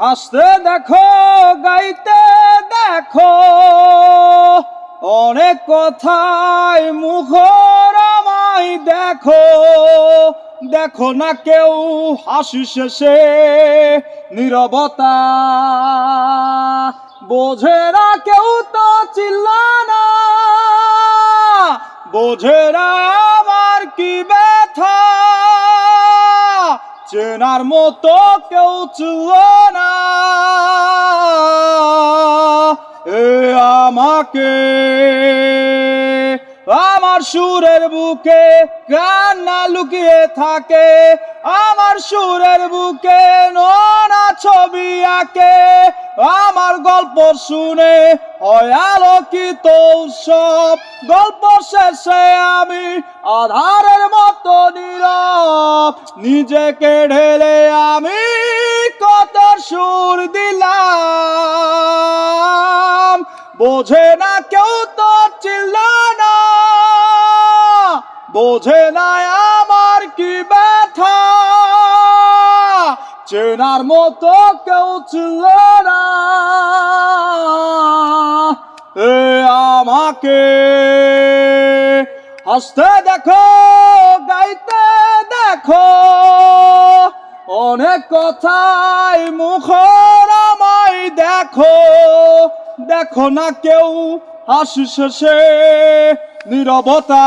হাসতে দেখো, গাইতে দেখো। অনেক কথাই মুখর আমায় দেখো। দেখো না কেউ হাসি শেষে নীরবতা। বোঝে না কেউ তো চিল্লা না বোঝে না চেনার মতো কেউ ছিল না। এ আমাকে, আমার সুরের বুকে কান্না লুকিয়ে থাকে। আমার সুরের বুকে নোনা ছবি আঁকে। আমার গল্প শুনে হয় আলোকিত সব গল্প শেষে আমি আধারের মতো নীরব। নিজেকে ঢেলে আমি কত সুর দিলাম। বোঝে না কেউ তো চিল্লা না বোঝে না আমার কি ব্যথা। চেনার মতো কেউ ছিল না এ আমাকে হাসতে দেখো। অনেক কথাই মুখর আমায় দেখো দেখো না কেউ হাসি শেষে নীরবতা।